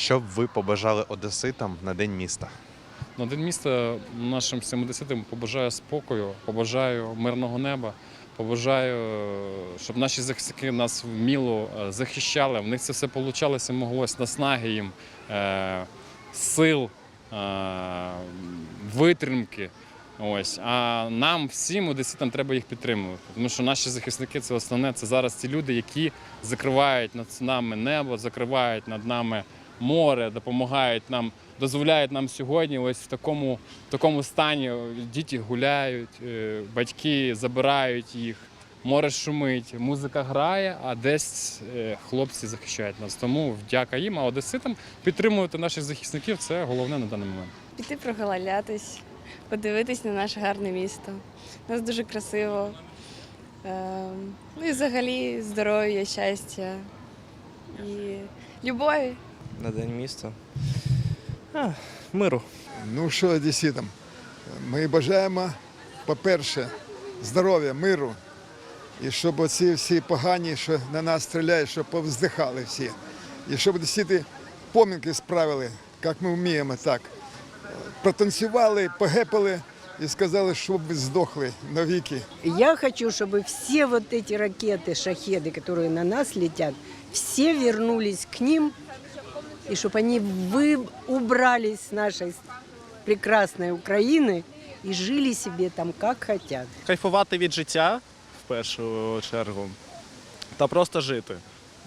Що б ви побажали одеситам на день міста? На день міста нашим 70-м побажаю спокою, побажаю мирного неба, побажаю, щоб наші захисники нас вміло е, захищали. В них це все получалося, моглося наснаги їм, е, сил, е, витримки. Ось. А нам всім одеситам треба їх підтримувати. Тому що наші захисники це основне. Це зараз ті люди, які закривають над нами небо, закривають над нами море, допомагають нам, дозволяють нам сьогодні ось в такому, такому стані діти гуляють, е, батьки забирають їх, море шумить, музика грає, а десь е, хлопці захищають нас. Тому вдяка їм, а одеситам підтримувати наших захисників це головне на даний момент. Піти прогулятись, подивитись на наше гарне місто. У нас дуже красиво. Ем, Ну і взагалі здоров'я, щастя і любові на день міста. А, миру. Ну що, одеситам, ми бажаємо, по-перше, здоров'я, миру. І щоб оці всі погані, що на нас стріляють, щоб повздихали всі. І щоб одесити помінки справили, як ми вміємо так. Протанцювали, погепали і сказали, щоб ви здохли навіки. Я хочу, чтобы все вот эти ракеты, шахеды, которые на нас летят, все вернулись к ним, и чтобы они вы убрались с нашей прекрасной Украины и жили себе там как хотят. Кайфувати від життя в першу чергу та просто жити.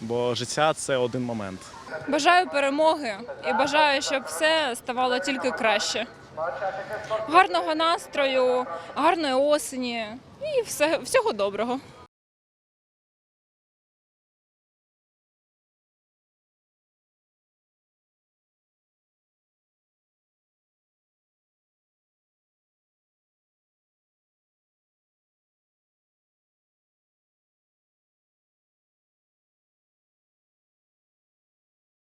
Бо життя це один момент. Бажаю перемоги і бажаю, щоб все ставало тільки краще. Гарного настрою, гарної осені і все, всього доброго.